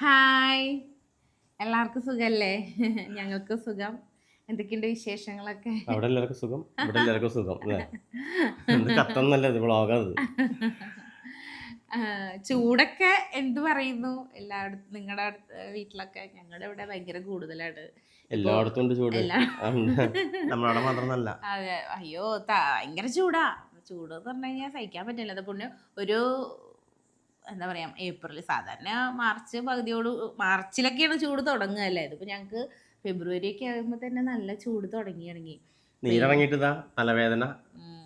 Hi. എല്ലാവർക്കും സുഖല്ലേ? ഞങ്ങൾക്ക് സുഖം. എന്തൊക്കെയുണ്ട് വിശേഷങ്ങളൊക്കെ? അവിടെ എല്ലാവർക്കും സുഖം. ഇവിടെ എല്ലാവർക്കും സുഖം അല്ലേ? കത്തൊന്നല്ല ഇത് വ്ളോഗത് ചൂടൊക്കെ എന്ത് പറയുന്നു? എല്ലായിടത്തും നിങ്ങളുടെ വീട്ടിലൊക്കെ ഞങ്ങളുടെ ഇവിടെ ഭയങ്കര കൂടുതലാണ്. എല്ലായിടത്തും ഉണ്ട് ചൂട്. നമ്മളവിടെ മാത്രമല്ല. അതെ അയ്യോ ഭയങ്കര ചൂടാ. ചൂട് എന്ന് പറഞ്ഞു കഴിഞ്ഞാൽ സഹിക്കാൻ പറ്റില്ല. അത് പുണ്യം ഒരു എന്താ പറയാ ഏപ്രിൽ സാധാരണ മാർച്ച് പകുതിയോട് മാർച്ചിലൊക്കെയാണ് ചൂട് തുടങ്ങുകയല്ലേ? ഇതിപ്പോൾ ഞങ്ങൾക്ക് ഫെബ്രുവരി ഒക്കെ ആകുമ്പോൾ തന്നെ നല്ല ചൂട് തുടങ്ങി തുടങ്ങി നീരിറങ്ങിയിട്ട് ഇതാ തലവേദന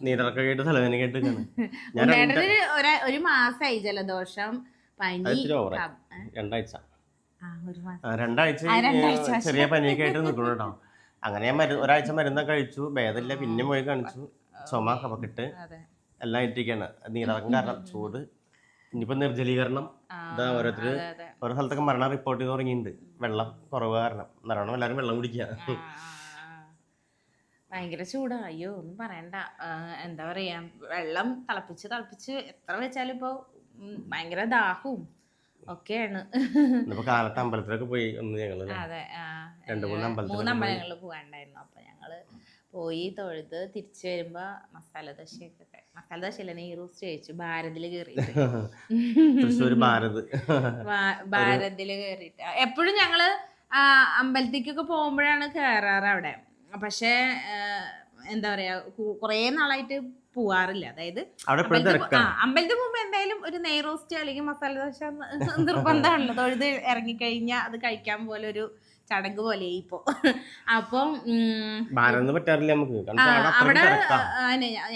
നീരിറക്കം കേട്ട് തലവേദന കേട്ട് ഒരു മാസമായി ജലദോഷം പനി? രണ്ടാഴ്ച. രണ്ടാഴ്ച ചെറിയ പനിയൊക്കെ ആയിട്ട് നിൽക്കണം കേട്ടോ. അങ്ങനെ ഞാൻ മരുന്ന് ഒരാഴ്ച മരുന്നൊക്കെ കഴിച്ചു. ഭേദമില്ല. പിന്നെ പോയി കാണിച്ചു. ചുമ കപക്കിട്ട് എല്ലാം ഇട്ടിരിക്കാണ്. നീരിറക്കം കാരണം ചൂട്. ഇനിയിപ്പോ നിർജലീകരണം. ഇതാ ഓരോരുത്തര്. ഓരോ സ്ഥലത്തൊക്കെ മരണം റിപ്പോർട്ട് ചെയ്ത് തുടങ്ങിയിട്ടുണ്ട്. വെള്ളം കുറവ് കാരണം. നല്ലോണം എല്ലാരും വെള്ളം കുടിക്കുക. ഭയങ്കര ചൂടാ. അയ്യോ ഒന്നും പറയണ്ട. എന്താ പറയാ വെള്ളം തിളപ്പിച്ച് തിളപ്പിച്ച് എത്ര വെച്ചാലും ഇപ്പൊ ഭയങ്കര ദാഹവും ഒക്കെയാണ്. കാലത്ത് അമ്പലത്തിലൊക്കെ പോയി ഒന്ന് ഞങ്ങൾ രണ്ട് മൂന്ന് അമ്പലങ്ങളിൽ പോകാണ്ടായിരുന്നു അപ്പൊ ഞങ്ങൾ പോയി തൊഴുത് തിരിച്ചു വരുമ്പോ മസാല ദോശയൊക്കെ മസാല ദോശയല്ല നെയ് റോസ്റ്റ് കഴിച്ചു ഭാരതിൽ കയറിയിട്ട് തൃശ്ശൂർ ഭാരത്. ഭാ- ഭാരതിൽ കയറിയിട്ട് എപ്പോഴും ഞങ്ങൾ അമ്പലത്തിക്കൊക്കെ പോകുമ്പോഴാണ് കയറാറ് അവിടെ. പക്ഷേ എന്താ പറയാ കുറേ നാളായിട്ട് പോവാറില്ല. അതായത് അമ്പലത്തിൽ പോകുമ്പോ എന്തായാലും ഒരു നെയ് റോസ്റ്റ് അല്ലെങ്കിൽ മസാല ദോശ നിർബന്ധമാണല്ലോ. തൊഴുത് ഇറങ്ങിക്കഴിഞ്ഞാൽ അത് കഴിക്കാൻ പോലെ ഒരു ചടങ്ങ് പോലെ ഇപ്പോ. അപ്പം പറ്റാറില്ല നമുക്ക്? അവിടെ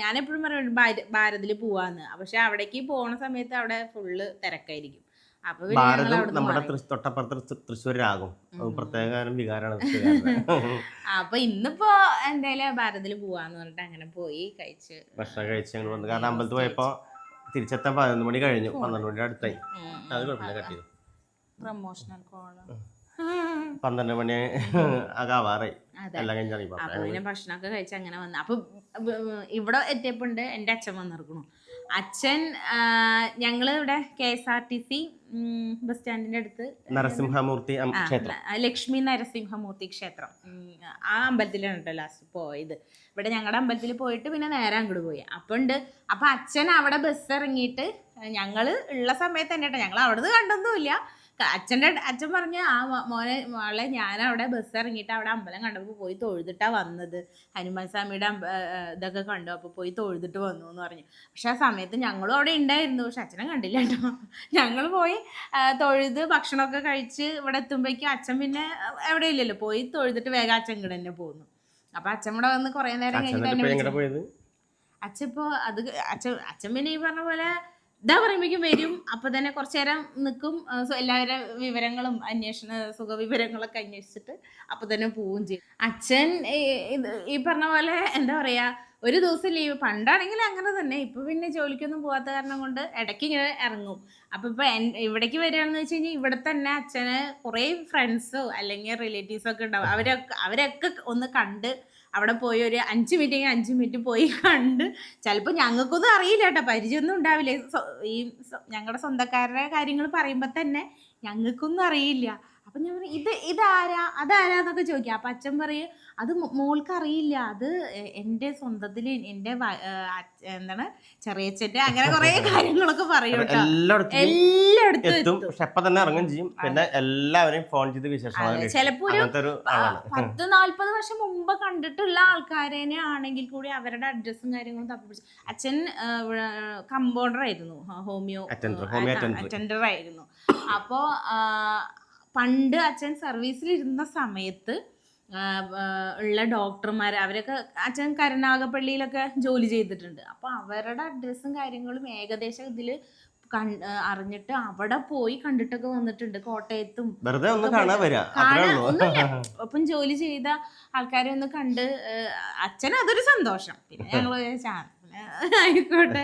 ഞാൻ എപ്പോഴും പറയും പോവാന്ന്. പക്ഷെ അവിടേക്ക് പോണ സമയത്ത് അവിടെ ഫുള്ള് തിരക്കായിരിക്കും. ഭാരതം നമ്മുടെ തൊട്ടപ്പുറത്ത് തൃശ്ശൂരാകും. പ്രത്യേക വികാരമാണ്. അപ്പൊ ഇന്നിപ്പോ എന്തായാലും ഭാരതിൽ പോവാന്ന് പറഞ്ഞിട്ട് അങ്ങനെ പോയി കഴിച്ച്. ഭക്ഷണം കഴിച്ച് ഞങ്ങൾ വന്നു. കാരണം അമ്പലത്തിൽ പോയപ്പോ തിരിച്ചെത്താൻ പതിനൊന്ന് മണി കഴിഞ്ഞു. പന്ത്രണ്ട് മണിയുടെ അടുത്തായി. അത് കുഴപ്പമില്ല കട്ടിയത് പ്രൊമോഷണൽ കോൾ. പന്ത്രണ്ട് മണി ആകാവാറായി അതെ. എല്ലാം കഴിഞ്ഞാൽ അപ്പൊ പിന്നെ ഭക്ഷണമൊക്കെ കഴിച്ച് അങ്ങനെ വന്നു. അപ്പൊ ഇവിടെ എത്തിയപ്പോണ്ട് എന്റെ അച്ഛൻ വന്നിരിക്കണു അച്ഛൻ ഞങ്ങൾ ഞങ്ങൾ ഇവിടെ K S R T C bus സ്റ്റാൻഡിന്റെ അടുത്ത് നരസിംഹമൂർത്തി ലക്ഷ്മി നരസിംഹമൂർത്തി ക്ഷേത്രം. ആ അമ്പലത്തിലാണ് കേട്ടോ ലാസ്റ്റ് പോയത്. ഇവിടെ ഞങ്ങളുടെ അമ്പലത്തിൽ പോയിട്ട് പിന്നെ നേരെ അങ്ങോട്ട് പോയി. അപ്പൊ ഉണ്ട്. അപ്പൊ അച്ഛൻ അവിടെ ബസ് ഇറങ്ങിയിട്ട് ഞങ്ങൾ ഉള്ള സമയത്ത് തന്നെ കേട്ടോ. ഞങ്ങൾ അവിടെ നിന്ന് കണ്ടൊന്നുമില്ല. അച്ഛന്റെ അച്ഛൻ പറഞ്ഞ ആ മോനെ മോളെ ഞാൻ അവിടെ ബസ് ഇറങ്ങിയിട്ട് അവിടെ അമ്പലം കണ്ടപ്പോൾ പോയി തൊഴുതിട്ടാ വന്നത്. ഹനുമാൻ സ്വാമിയുടെ അമ്പ- ഇതൊക്കെ കണ്ടു. അപ്പോൾ പോയി തൊഴുതിട്ട് വന്നു എന്ന് പറഞ്ഞു. പക്ഷെ ആ സമയത്ത് ഞങ്ങളും അവിടെ ഉണ്ടായിരുന്നു. പക്ഷെ അച്ഛനെ കണ്ടില്ല കേട്ടോ. ഞങ്ങൾ പോയി തൊഴുത് ഭക്ഷണമൊക്കെ കഴിച്ച് ഇവിടെ എത്തുമ്പോഴേക്കും അച്ഛൻ പിന്നെ എവിടെ ഇല്ലല്ലോ. പോയി തൊഴുതിട്ട് വേഗം അച്ഛൻ ഇങ്ങോട്ട് തന്നെ പോന്നു. അപ്പൊ അച്ഛൻ ഇവിടെ വന്ന് കുറേ നേരം കഴിഞ്ഞിട്ട് അച്ഛൻ ഇപ്പോൾ അത് അച്ഛൻ അച്ഛൻ പിന്നെ ഈ പറഞ്ഞ പോലെ ഇതാ പറയുമ്പോഴേക്കും വരും. അപ്പൊ തന്നെ കുറച്ചു നേരം നിൽക്കും എല്ലാവരും വിവരങ്ങളും അന്വേഷണ സുഖ വിവരങ്ങളൊക്കെ അന്വേഷിച്ചിട്ട് അപ്പൊ തന്നെ പോവുകയും ചെയ്യും. അച്ഛൻ ഈ പറഞ്ഞ പോലെ എന്താ പറയാ ഒരു ദിവസം ലീവ് പണ്ടാണെങ്കിൽ അങ്ങനെ തന്നെ. ഇപ്പൊ പിന്നെ ജോലിക്കൊന്നും പോകാത്ത കാരണം കൊണ്ട് ഇടയ്ക്ക് ഇങ്ങനെ ഇറങ്ങും. അപ്പൊ ഇപ്പൊ എൻ- ഇവിടേക്ക് വരികയാണെന്ന് വെച്ച് കഴിഞ്ഞാൽ ഇവിടെ തന്നെ അച്ഛന് കുറേ ഫ്രണ്ട്സോ അല്ലെങ്കിൽ റിലേറ്റീവ്സോ ഒക്കെ ഉണ്ടാവും. അവരൊക്കെ അവരൊക്കെ ഒന്ന് കണ്ട് അവിടെ പോയി ഒരു അഞ്ച് മിനിറ്റ് അഞ്ച് മിനിറ്റ് പോയി കണ്ട് ചിലപ്പോൾ ഞങ്ങൾക്കൊന്നും അറിയില്ല കേട്ടോ. പരിചയമൊന്നും ഉണ്ടാവില്ല. ഈ ഞങ്ങളുടെ സ്വന്തക്കാരുടെ കാര്യങ്ങൾ പറയുമ്പോൾ തന്നെ ഞങ്ങൾക്കൊന്നും അറിയില്ല. അപ്പം ഞാൻ പറയും ഇത് ഇതാരാ? അതാരാന്നൊക്കെ ചോദിക്കാം. അപ്പം അച്ഛൻ പറയും അത് മോൾക്ക് അറിയില്ല. അത് എന്റെ എന്റെ സ്വന്തത്തിൽ എന്റെ എന്താണ് ചെറിയച്ഛന്റെ അങ്ങനെ കുറേ കാര്യങ്ങളൊക്കെ പറയും എല്ലായിടത്തും തന്നെ ഇറങ്ങും ചെയ്യും. പിന്നെ എല്ലാവരെയും ഫോൺ ചെയ്ത് വിശേഷം അതെ, ചിലപ്പോ ഒരു പത്ത് നാല്പത് വർഷം മുമ്പ് കണ്ടിട്ടുള്ള ആൾക്കാരനെ ആണെങ്കിൽ കൂടി അവരുടെ അഡ്രസ്സും കാര്യങ്ങളും തപ്പിപ്പിടിച്ച് അച്ഛൻ കമ്പൗണ്ടർ ആയിരുന്നു. ഹോമിയോ അറ്റൻഡർ ആയിരുന്നു. അപ്പോ ആ, പണ്ട് അച്ഛൻ സർവീസിലിരുന്ന സമയത്ത് ഉള്ള ഡോക്ടർമാർ അവരൊക്കെ അച്ഛൻ കരുനാഗപ്പള്ളിയിലൊക്കെ ജോലി ചെയ്തിട്ടുണ്ട്. അപ്പോൾ അവരുടെ അഡ്രസ്സും കാര്യങ്ങളും ഏകദേശം ഇതിൽ അറിഞ്ഞിട്ട് അവിടെ പോയി കണ്ടിട്ടൊക്കെ വന്നിട്ടുണ്ട്. കോട്ടയത്തും വെറുതെ ഒന്ന് കാണാൻ വരാം. ഒപ്പം ജോലി ചെയ്ത ആൾക്കാരെ ഒന്ന് കണ്ട് അച്ഛൻ അതൊരു സന്തോഷം. പിന്നെ ഞങ്ങൾ ആയിക്കോട്ടെ.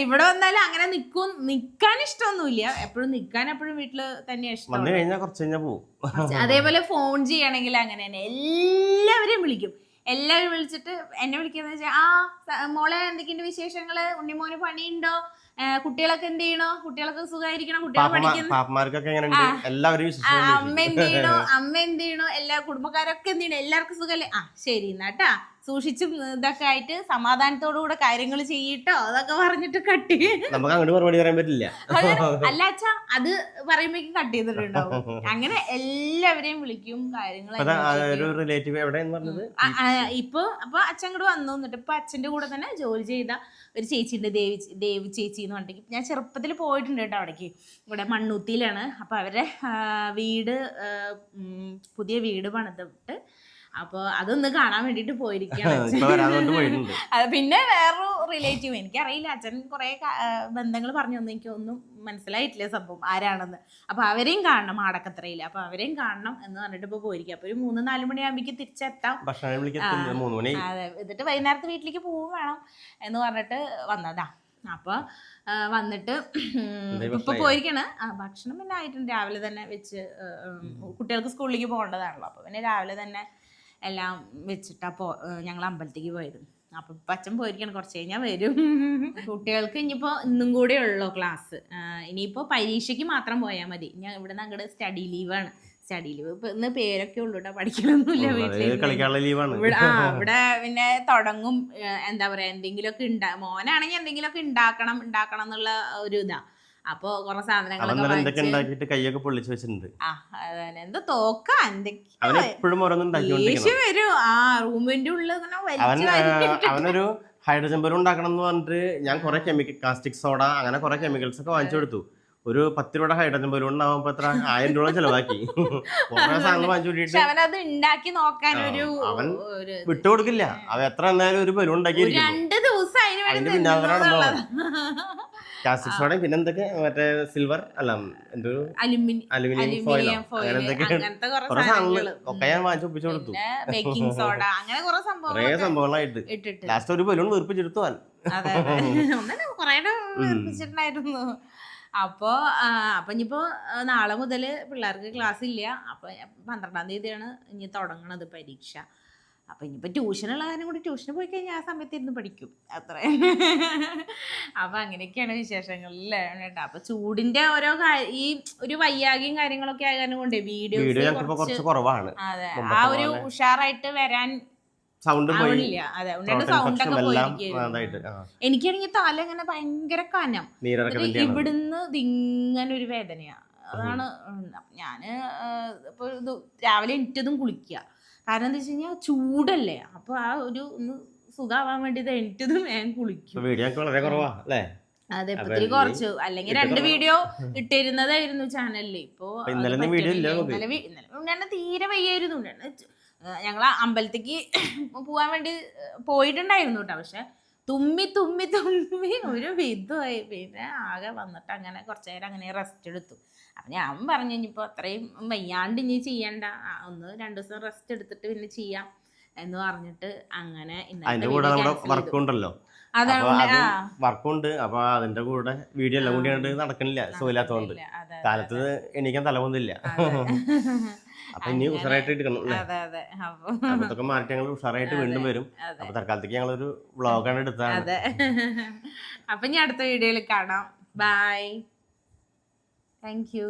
ഇവിടെ വന്നാലും അങ്ങനെ നിക്കും നിക്കാൻ ഇഷ്ടമൊന്നുമില്ല. എപ്പോഴും നിക്കാൻ എപ്പോഴും വീട്ടിൽ തന്നെ വന്നു ഇഷ്ടം കഴിഞ്ഞാൽ കുറച്ച് കഴിഞ്ഞാൽ പോകും അതേപോലെ ഫോൺ ചെയ്യണമെങ്കിൽ അങ്ങനെ തന്നെ. എല്ലാവരെയും വിളിക്കും. എല്ലാവരും വിളിച്ചിട്ട് എന്നെ വിളിക്കുന്ന വെച്ചാൽ ആ സ- മോളെ എന്തൊക്കെയുണ്ട് വിശേഷങ്ങൾ? ഉണ്ണിമോന് പണിയുണ്ടോ? ഏ, കുട്ടികളൊക്കെ എന്ത് ചെയ്യണോ? കുട്ടികളൊക്കെ സുഖമായിരിക്കണോ? കുട്ടികൾ പാപ്പമാ- പഠിക്കുന്നു. പാപ്പമാർക്കൊക്കെ എങ്ങനെയുണ്ട് എല്ലാവരും ആ, വിശ്വസിച്ചു അമ്മ എന്ത് ചെയ്യണോ? അമ്മ എന്ത് ചെയ്യണോ? എല്ലാ കുടുംബക്കാരൊക്കെ എന്ത് ചെയ്യണോ? എല്ലാവർക്കും സുഖല്ലേ ആ ശരി എന്നാട്ടാ സൂക്ഷിച്ചും ഇതൊക്കെ ആയിട്ട് സമാധാനത്തോടു കൂടെ കാര്യങ്ങൾ ചെയ്യട്ടോ? അതൊക്കെ പറഞ്ഞിട്ട് കട്ട് നമുക്ക് അങ്ങോട്ട് മറുപടി പറയാൻ പറ്റില്ല. അല്ല അച്ഛാ അത് പറയുമ്പോഴേക്കും കട്ട് ചെയ്തിട്ടുണ്ടാവും. അങ്ങനെ എല്ലാവരെയും വിളിക്കും കാര്യങ്ങൾ ഇപ്പൊ അപ്പൊ അച്ഛൻ കൂടെ വന്നു. എന്നിട്ട് ഇപ്പൊ അച്ഛന്റെ കൂടെ തന്നെ ജോലി ചെയ്ത ഒരു ചേച്ചിയുണ്ട് ദേവി ദേവി ചേച്ചി എന്ന് പറഞ്ഞിട്ട്. ഞാൻ ചെറുപ്പത്തിൽ പോയിട്ടുണ്ട് കേട്ടോ അവിടേക്ക്. ഇവിടെ മണ്ണൂത്തിയിലാണ്. അപ്പൊ അവരെ വീട് പുതിയ വീട് പണിതിട്ട് അപ്പോൾ അതൊന്ന് കാണാൻ വേണ്ടിയിട്ട് പോയിരിക്കുകയാണ് പിന്നെ വേറൊരു റിലേറ്റീവ് എനിക്കറിയില്ല. അച്ഛൻ കുറേ ബന്ധങ്ങൾ പറഞ്ഞു തന്നു. എനിക്കൊന്നും മനസ്സിലായിട്ടില്ല സംഭവം ആരാണെന്ന്. അപ്പൊ അവരെയും കാണണം മാടക്കത്രയിൽ അപ്പൊ അവരെയും കാണണം എന്ന് പറഞ്ഞിട്ട് ഇപ്പൊ പോയിരിക്കും അപ്പൊ ഒരു മൂന്ന് നാല് മണിയാകുമ്പോഴേക്ക് തിരിച്ചെത്താം. അതെ. എന്നിട്ട് വൈകുന്നേരത്ത് വീട്ടിലേക്ക് പോവും വേണം എന്ന് പറഞ്ഞിട്ട് വന്നതാ. അപ്പൊ വന്നിട്ട് ഇപ്പൊ പോയിരിക്കണ്. ഭക്ഷണം പിന്നെ ആയിട്ടുണ്ട്. രാവിലെ തന്നെ വെച്ച് കുട്ടികൾക്ക് സ്കൂളിലേക്ക് പോകേണ്ടതാണല്ലോ. അപ്പൊ പിന്നെ രാവിലെ തന്നെ എല്ലാം വെച്ചിട്ടാ പോ ഞങ്ങൾ അമ്പലത്തേക്ക് പോയത്. അപ്പൊ പച്ചൻ പോയിരിക്കണം കുറച്ച് കഴിഞ്ഞാൽ വരും. കുട്ടികൾക്ക് ഇനിയിപ്പോ ഇന്നും കൂടെ ഉള്ളൂ ക്ലാസ് ഇനിയിപ്പോ പരീക്ഷയ്ക്ക് മാത്രം പോയാൽ മതി. ഞാൻ ഇവിടെ നിന്ന് അങ്ങോട്ട് സ്റ്റഡി ലീവാണ് സ്റ്റഡി ലീവ് ഇപ്പൊ ഇന്ന് പേരൊക്കെ ഉള്ളൂ കേട്ടോ പഠിക്കലൊന്നുമില്ല വീട്ടിൽ കളിക്കാനുള്ള ലീവാണ് ഇവിടെ ആ ഇവിടെ പിന്നെ തുടങ്ങും എന്താ പറയാ എന്തെങ്കിലുമൊക്കെ ഉണ്ടാ മോനാണെങ്കിൽ എന്തെങ്കിലുമൊക്കെ ഉണ്ടാക്കണം ഉണ്ടാക്കണം എന്നുള്ള ഒരു ഇതാ. അപ്പൊ കുറെ സാധനങ്ങളൊക്കെ കൈയൊക്കെ പൊള്ളിച്ച് വെച്ചിട്ടുണ്ട്. എന്താ തോക്ക എപ്പോഴും വരും. ആ റൂമിന്റെ ഉള്ളിൽ അവനൊരു ഹൈഡ്രജൻ ബലൂൺ ഉണ്ടാക്കണം എന്ന് പറഞ്ഞിട്ട് ഞാൻ കുറെ കെമിക്കൽ കാസ്റ്റിക് സോഡ അങ്ങനെ കുറെ കെമിക്കൽസ് ഒക്കെ വാങ്ങിച്ചു കൊടുത്തു. ഒരു പത്ത് രൂപയുടെ ഹൈഡ്രജൻ ബലൂൺ ഉണ്ടാവുമ്പോ എത്ര? ആയിരം രൂപ ചെലവാക്കി. സാധനങ്ങൾ വാങ്ങിച്ചു കൂട്ടിയിട്ട് അവൻ വിട്ടുകൊടുക്കില്ല. അവൻ എത്ര എന്തായാലും ഒരു ബലൂൺ ഉണ്ടാക്കി രണ്ട് ദിവസം അതിന്റെ പിന്നാലെ. കാസ്റ്റിക് സോഡയും പിന്നെ എന്തൊക്കെ? മറ്റേ സിൽവർ അല്ല എന്തോ അലുമിനിയം ഫോയിലോ അങ്ങനെ ഒക്കെ ഞാൻ വാങ്ങിച്ചു ഒപ്പിച്ചു കൊടുത്തു. കുറെ സംഭവങ്ങളായിട്ട്. ലാസ്റ്റ് ഒരു ബലൂൺ വീർപ്പിച്ചെടുത്തു അപ്പോ അപ്പൊ ഇനിയിപ്പോ നാളെ മുതൽ പിള്ളേർക്ക് ക്ലാസ് ഇല്ല. അപ്പൊ പന്ത്രണ്ടാം തീയതിയാണ് ഇനി തുടങ്ങണത് പരീക്ഷ. അപ്പൊ ഇനിയിപ്പോൾ ട്യൂഷനുള്ള കാര്യം കൂടി ട്യൂഷന് പോയി കഴിഞ്ഞാൽ ആ സമയത്ത് ഇരുന്ന് പഠിക്കും. അത്ര. അപ്പം അങ്ങനെയൊക്കെയാണ് വിശേഷങ്ങളില്ലേ കേട്ടോ. അപ്പം ചൂടിന്റെ ഓരോ ഈ ഒരു വയ്യാകിയും കാര്യങ്ങളൊക്കെ ആയ കാരണം കൊണ്ട് വീഡിയോ വീഡിയോസ് കുറവാണ്. അതെ. ആ ഒരു ഉഷാറായിട്ട് വരാൻ സൗണ്ട് എനിക്കാണെങ്കിൽ തല ഇങ്ങനെ ഭയങ്കര കനം. ഇവിടുന്ന് ഇതിങ്ങനെ ഒരു വേദനയാ. അതാണ് ഞാൻ ഇപ്പൊ രാവിലെ എനിറ്റതും കുളിക്കുക കാരണം എന്താ വെച്ച് കഴിഞ്ഞാൽ ചൂടല്ലേ. അപ്പൊ ആ ഒരു ഒന്ന് സുഖമാവാൻ വേണ്ടി ഇത് ഞാൻ കുളിക്കും. വീഡിയോ വളരെ കുറവാ അല്ലേ? അതെ ഇപ്പൊ കുറച്ച്. അല്ലെങ്കിൽ രണ്ട്. വീഡിയോ ഇട്ടിരുന്നതായിരുന്നു ചാനലിൽ ഇപ്പോ ഇന്നലെ ഇല്ല ഇന്നലെ ഇന്നലെ തീരെ വയ്യായിരുന്നു. ഞങ്ങൾ അമ്പലത്തേക്ക് പോവാൻ വേണ്ടി പോയിട്ടുണ്ടായിരുന്നു കേട്ടോ. പക്ഷെ തുമ്മി തുമ്മി തുമ്മി ഒരു വിധമായി. പിന്നെ ആകെ വന്നിട്ട് അങ്ങനെ കുറച്ചു നേരം അങ്ങനെ റെസ്റ്റ് എടുത്തു. അപ്പം ഞാൻ പറഞ്ഞു ഇനിയിപ്പോൾ അത്രയും വയ്യാണ്ട് ഇനി ചെയ്യണ്ട. ഒന്ന് രണ്ട് ദിവസം റെസ്റ്റ് എടുത്തിട്ട് പിന്നെ ചെയ്യാം. എന്ന് പറഞ്ഞിട്ട് അങ്ങനെ ഇന്നലത്തെ വർക്കുണ്ട്. അപ്പൊ അതിന്റെ കൂടെ വീഡിയോ എല്ലാം കൂടി കണ്ട് നടക്കണില്ല. അതെ, കാലത്ത് എണീക്കാൻ തലമൊന്നുമില്ല അതെ. അപ്പൊ ഇനി ഉഷാറായിട്ട് എടുക്കണം അല്ലേ? അതെ അതെ. അപ്പൊ അപ്പൊ ഇതൊക്കെ മാറ്റി ഞങ്ങൾ ഉഷാറായിട്ട് വീണ്ടും വരും. അപ്പൊ തൽക്കാലത്തേക്ക് ഞങ്ങളൊരു വ്ളോഗാണ് എടുത്തതാണ്. അതെ. അപ്പൊ ഇനി അടുത്ത വീഡിയോയിൽ കാണാം. Bye thank you